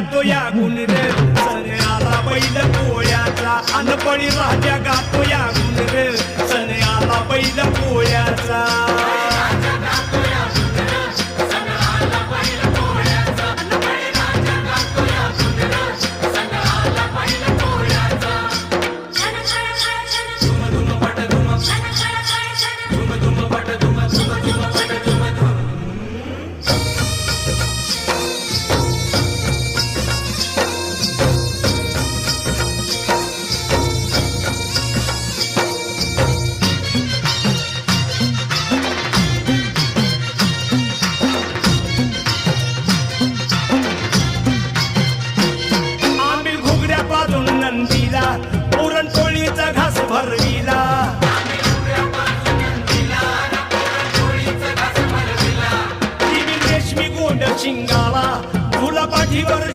गातो या गुणरे. सन्याला बैल पोळ्याचा अनपणी राजा गातो या गुणरे. सन्याला बैल पोळ्याचा शिंगाला तुला पाठीवर